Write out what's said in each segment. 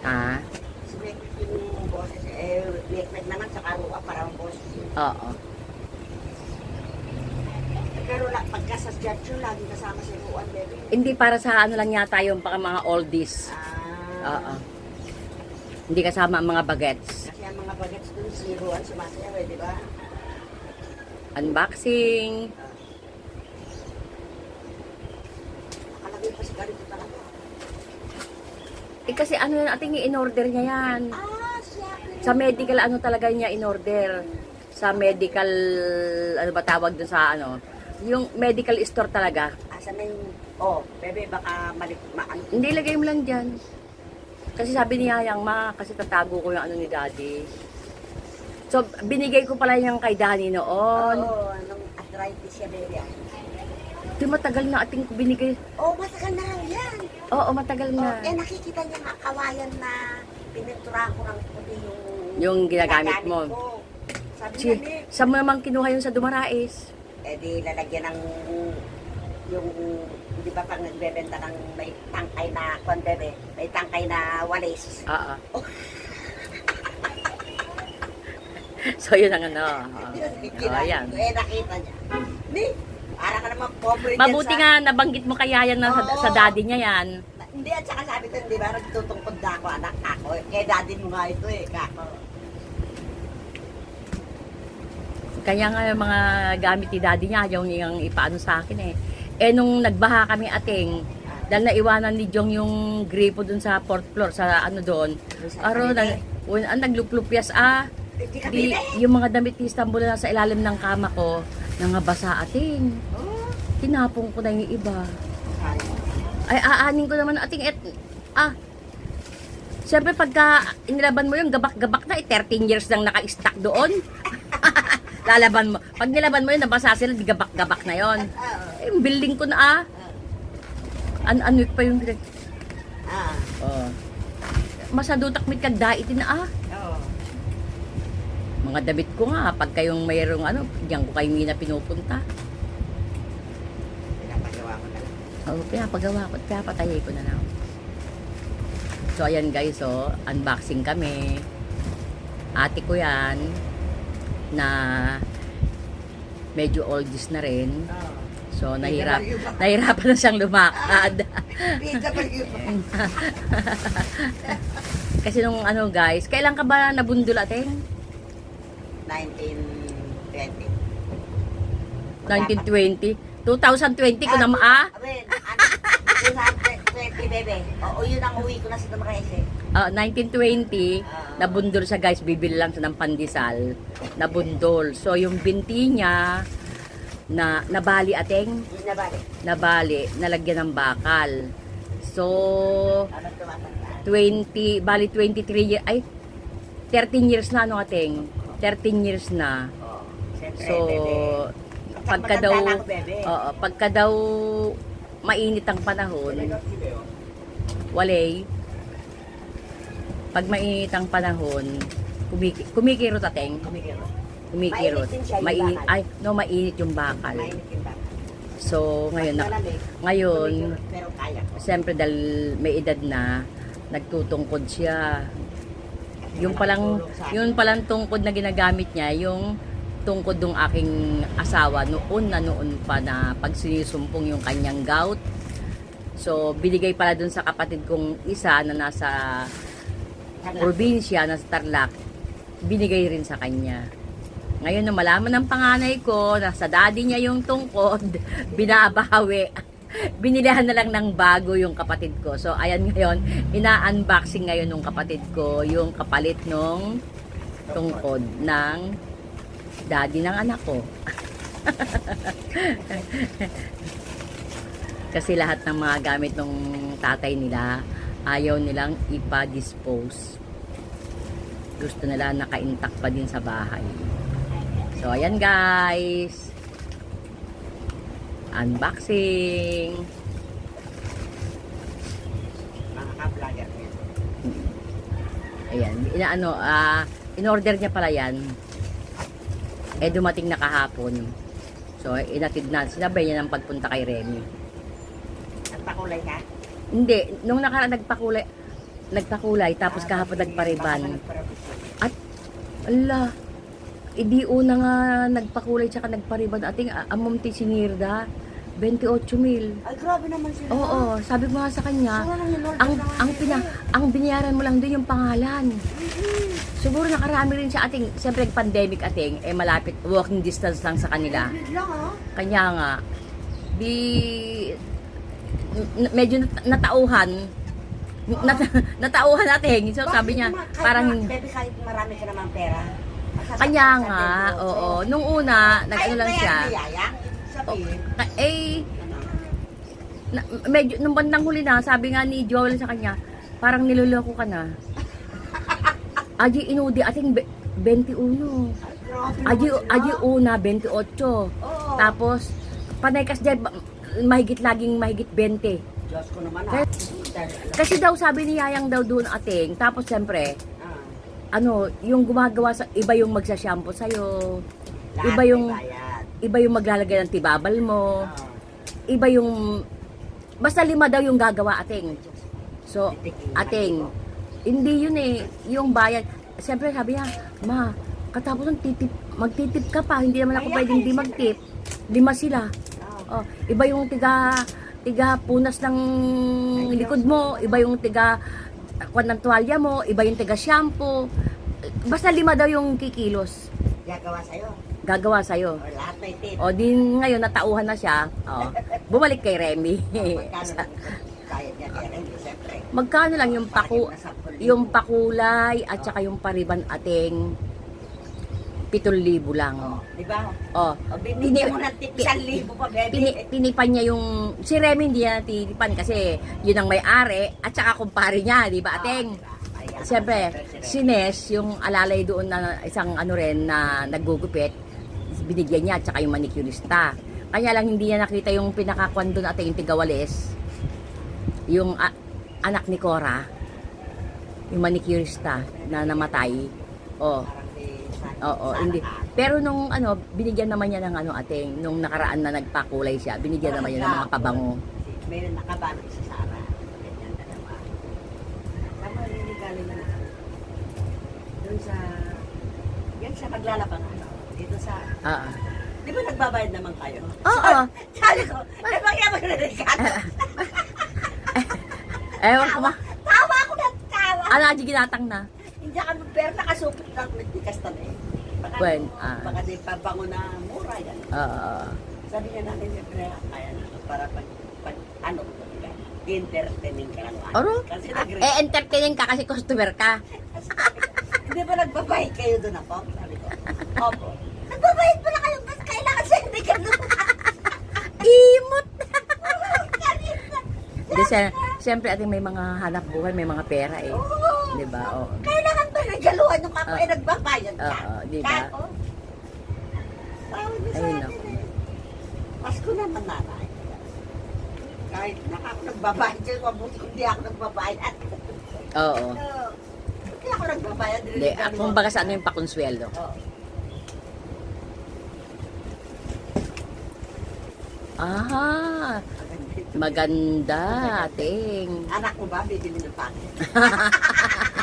Ah, Mekmek yung boses. Eh, naman sa Karua, parang boses. yun. oo. Pero la, pagka sa yun, lagi kasama si Ruan, baby. Hindi para sa ano lang yata yung paka mga oldies. Ah. Oo. Hindi kasama ang mga bagets. Kasi ang mga bagets dun, si Ruan sumasayaw eh, di ba? Unboxing. Nakalagay pa si ganito talaga. Eh kasi ano yan, ating in-order niya yan. Ah. Sa medical ano talaga niya in-order. Sa medical, ano ba tawag dun sa ano. Yung medical store talaga. Asa na yung... Oh, bebe, baka malik... Ma, ano, Hindi, lagay mo lang dyan. Kasi sabi ni Yayang, ma, kasi tatago ko yung ano ni daddy. So, binigay ko pala yung kay Danny noon. Oo, nung arthritis siya, bebe. Ah. Di matagal na ating binigay. Oh, matagal na lang yan. Oo, matagal Oh, na. eh, nakikita niya nga kawayan na pininturahan ko ng puti yung... Yung ginagamit mo. ko. Sabi Si, niya, saan mo naman kinuha yun sa Dumarais? eh di lalagyan ng yung di ba pag nagbebenta ng may tangkay na kondebe, may tangkay na walis. Oo. so, yun ang ano. oo. Oh, yan. Eh nakita niya. Ni, para ka naman pobre dyan Mabuti sa- nga nabanggit mo kaya yan na sa, Oo. sa daddy niya yan. Hindi, at saka sabi ko, di ba, nagtutungkod na ako, anak ako. Kaya daddy mo nga ito eh, kako. Kaya nga yung mga gamit ni daddy niya, yung niyang ipaano sa akin eh. Eh nung nagbaha kami ating, dahil naiwanan ni Jong yung gripo dun sa fourth floor, sa ano doon. Aro, nag, un, ah. Hindi ka Di, yung mga damit ni Istanbul na sa ilalim ng kama ko, nangabasa ating. Oh, Tinapong ko na yung iba. Ay, aanin ko naman ating et, ah, Siyempre, pagka inilaban mo yung gabak-gabak na, eh, 13 years nang naka-stack doon. Lalaban mo. Pag nilaban mo yun, nabasa sila, di gabak-gabak na yon. Eh, yung building ko na ah. An ano pa yung ah, Oh. Masadutak mit kagdait na ah. Mga damit ko nga, pag kayong mayroong ano, diyan ko kayo mina pinupunta. Pinapagawa ko na lang. Oo, pinapagawa ko, pinapatayay ko na lang. So, ayan guys, oh, unboxing kami. Ate ko yan, na medyo oldies na rin. Oo. So, nahirap, nahirapan na siyang lumakad. Kasi nung ano guys, kailan ka ba nabundol atin? 1920. 1920? 2020 ko na ah? Aben, ano? 2020, bebe. Oo, yun ang uwi ko na sa Damarais eh. Ah, 1920, nabundol siya guys, bibili lang siya ng pandesal. Nabundol. So, yung binti niya, na nabali ating, Yun na balik. nabali, nalagyan ng bakal. So, Ano tumatanda? 20, bali 23 years, ay, 13 years na ano ating, 13 years na. Siyempre, So, bebe. pagka daw, na ako, bebe. oo, pagka daw mainit ang panahon, walay, pag mainit ang panahon, kumiki, kumikirot ateng, Kumikiro. kumikirot. Mainit bakal. ay, no, mainit yung bakal. Mainit yung bata. So, ngayon, na, ngayon, Kumikiro, siyempre dahil may edad na, nagtutungkod siya. Yung palang, yun palang tungkod na ginagamit niya, yung tungkod ng aking asawa noon na noon pa na pag sinisumpong yung kanyang gout. So, binigay pala dun sa kapatid kong isa na nasa probinsya, nasa Tarlac, binigay rin sa kanya. Ngayon na malaman ng panganay ko na sa daddy niya yung tungkod, binabawi. Binilihan na lang ng bago yung kapatid ko. So, ayan ngayon, ina-unboxing ngayon ng kapatid ko yung kapalit nung tungkod ng daddy ng anak ko. Kasi lahat ng mga gamit ng tatay nila, ayaw nilang ipa-dispose. Gusto nila naka-intact pa din sa bahay. So, ayan guys. Unboxing. Niya. Ayan. Inaano, ah, in-order niya pala yan. Eh, dumating na kahapon. So, inatid na. Sinabay niya ng pagpunta kay Remy. Ang pakulay ka? Hindi, nung nakaraan nagpakulay, nagpakulay, tapos kahapon nagpariban. Nagpariban. Ala, idi una nga nagpakulay tsaka nagpariban. Ating amom ti sinirda, 28 mil. Ay, grabe naman sila. Oo, sabi ko nga sa kanya, in-order ang ang pina ang binayaran mo lang doon yung pangalan. Siguro nakarami rin sa ating, siyempre pandemic ating, eh malapit, walking distance lang sa kanila. Ah. Kanya nga, di, medyo nat- natauhan, nat- natauhan natin. So Bakit sabi niya, parang, Baby, kahit marami ka naman pera. Sa nga, oo. Nung una, nag-ano lang siya, sabihin. ka- eh, na, medyo, nung bandang huli na, sabi nga ni Joel sa kanya, parang niloloko ka na. Aji inudi, ating be- 21. ay, Aji, aji una, 28. Oo. Tapos, panay kasi dyan, ba- mahigit laging mahigit 20. Diyos ko naman ah. Kasi- daw sabi ni Yayang daw doon ating, tapos siyempre, ano, yung gumagawa sa, iba yung magsashampoo sa'yo, lahat Iba yung- iba yung maglalagay ng tibabal mo, iba yung, basta lima daw yung gagawa ating. So, ating, hindi yun eh, yung bayad. Siyempre sabi niya, ma, katapos ng titip, magtitip ka pa, hindi naman ako pwedeng kayo, di magtip. Lima sila. Oh, iba yung tiga tiga punas ng likod mo, iba yung tiga kwan ng tuwalya mo, iba yung tiga shampoo. Basta lima daw yung kikilos gagawa sa'yo. gagawa sa'yo. O, lahat may tip. O din ngayon natauhan na siya. O, bumalik kay Remy. Magkano niya rin, siyempre. Magkano lang yung paku yung pakulay at saka yung pariban ating 7,000 lang. Oh, di ba? Oh, O, binigyan mo ng tip Pi- 1,000 pa, baby. Tini, tinipan niya yung si Remy hindi niya tinipan kasi yun ang may-ari at saka kumpare niya, di ba, Ateng? Ah, ayan. Siyempre, si Nes, yung alalay doon na isang ano rin na naggugupit, binigyan niya at saka yung manicurista. Kaya lang hindi niya nakita yung pinakakuan doon at yung tigawales, yung a- anak ni Cora, yung manicurista na namatay. Oh, oo, hindi. Pero nung ano, binigyan naman niya ng ano ating, nung nakaraan na nagpakulay siya, binigyan naman niya ng mga pabango. May nakabanong si Sarah. Ganyan dalawa. Tama rin yung galing na doon sa yan sa maglalabang ano. Dito sa Ah, ah. Di ba nagbabayad naman kayo? Oo. Sabi ko, eh bakit ako narinig Ewan ko ba? Tawa ako ng tawa. Ano, ginatang na. Hindi ako pero nakasupit lang ng tikas na eh. When, ah. baka di pabango na mura yan. Oo. Sabi niya namin, siyempre, kaya na para pag, pag ano, entertaining ka lang. Aro? Kasi Ah, eh, entertaining ka kasi customer ka. Hindi ba nagbabayad kayo doon ako? Sabi ko, opo. Nagbabayad pala kayo, ba't kailangan siya hindi ka doon? Imot! Hindi, siyempre ating may mga hanap buhay, may mga pera eh. Oo. Di ba? Oo. Kailangan ba regaluhan yung kapwa Ah. eh, nagbabayad ka? Oo, di ba? Oh. Tawag niya sa Ayun akin ako. eh. Pasko naman nanay. Kahit na ako nagbabayad, yung mabuti kung di ako nagbabayad. Oo. Oo. Hindi ako nagbabayad. Hindi, ah, kung baga sa ano yung pakonsuelo. Oo. Ah, maganda, ating. Anak mo ba, bibili ng pangit?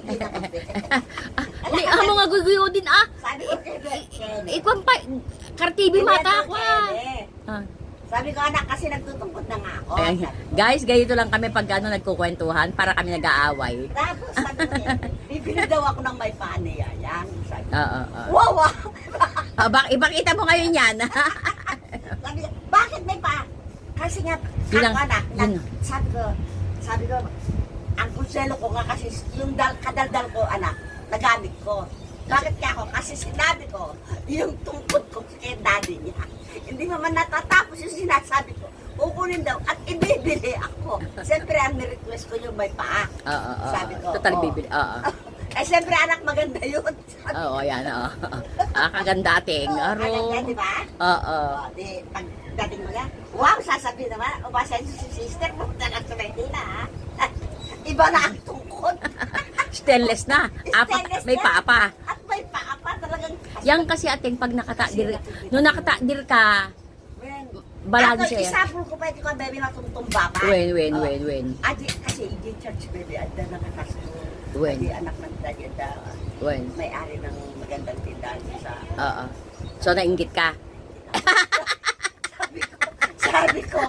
Kasi. Hindi, ah, mga guguyo din ah. Sabi ko Ken. Ikaw pa, kartibi mata ko ah. Ah. Sabi ko, anak, kasi nagtutungkot na nga ako. Sabi ko. Guys, ganito lang kami pag ano nagkukwentuhan para kami nag-aaway. Tapos sabi eh, bibili daw ako ng may paaniya. Yan. Sabi ko, Oo, oo. wow, wow. Ah, bak ipakita mo ngayon yan. Sabi niya, bakit may pa? Kasi nga, Bilang- ako anak, yun. sabi ko, sabi ko, ang konselo ko nga kasi yung dal, kadaldal ko, anak, nagamit ko. Bakit kaya ako? Kasi sinabi ko, yung tungkod ko kay daddy niya. Hindi naman natatapos yung sinasabi ko. Kukunin daw at ibibili ako. Siyempre, ang request ko yung may paa. Oo, oo. Sabi ko, Total oo. bibili. Oo. Eh, siyempre, anak, maganda yun. Oo, yan. Oo. Ah, kaganda ating. Aro. Maganda, di ba? Oo. Oh, di, pag dating mo yan, wow, sasabihin naman, umasen si sister, pumunta na sa Medina, ha? Iba na ang tungkod. Stainless na. Apa, Stainless may na. paapa. At may paa pa talagang... Yan kasi ating pag nakatadir, nung nakatadir ka, When, balado Ako, siya. isapul ko pwede ko, baby, matungtumba pa. Wen, wen, wen, wen. Adi, kasi, hindi church, baby. Anda nakakaso. When? Hindi anak ng daddy. Anda When? may-ari ng magandang tindahan sa... Oo. So, nainggit ka? Sabi ko, sabi ko,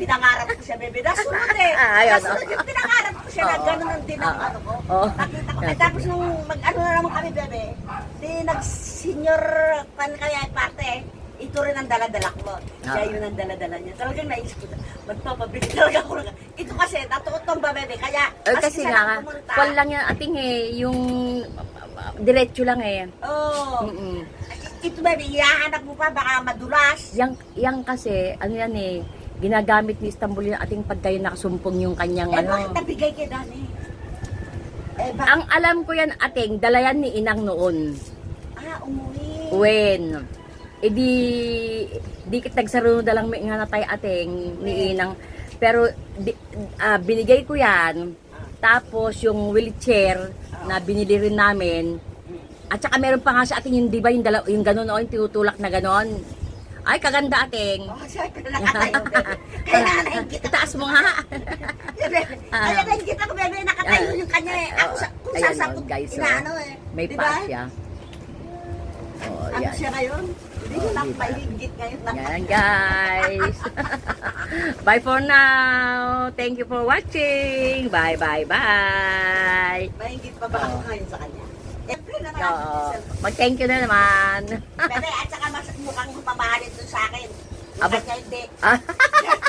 pinangarap ko siya, baby. Nasunod eh. Ah, ayun, Nasunod yung pinangarap ko siya na Oo. gano'n ang din ang Oo. ano ko. Oo. Nakita ko. Eh, tapos nung mag-ano na naman kami, bebe, di nag-senior pan kaya parte, ito rin ang daladala ko. Siya Oo. yun ang daladala niya. Talagang naisip ko, magpapabili talaga ako. ng- Ito kasi, natuutong ba, bebe? Kaya, Eh, kasi nga, lang pumunta. lang yan ating eh, yung diretso lang eh. Oo. Mm-mm. Ito, bebe, ihahanap mo pa, baka madulas. Yang, yang kasi, ano yan eh, ginagamit ni Istanbul yung ating pagkayo nakasumpong yung kanyang Eh, bakit ano. nabigay kay Dani? Eh, bakit? Ang alam ko yan ating, dalayan ni Inang noon. Ah, umuwi. When, edi, di kit nagsaro na lang may nga na tayo ating ni Inang. Pero, di, ah, binigay ko yan. Tapos, yung wheelchair na binili rin namin. At saka meron pa nga sa ating yung, di ba, yung, dala, yung gano'n o, yung tinutulak na gano'n. Ay, kaganda ating. Oh, ko na bebe. Kaya naingit ako. Itaas mo nga. Kaya naingit ako, bebe. Nakatayo yung kanya eh. Ako sa, kung Ayan, saan sa oh, guys, oh. inaano eh. May Di ba? pa siya. Oh, Ano yan. siya ngayon? Hindi ko Oh, na ba? maingit ngayon. na- Yan guys. bye for now. Thank you for watching. Bye bye bye. Maingit pa ba ako ngayon sa kanya? Siyempre na naman. mag-thank you na naman. Bebe, at mukhang mamahalin doon sa akin. Yung Aba. kanya hindi. Ah,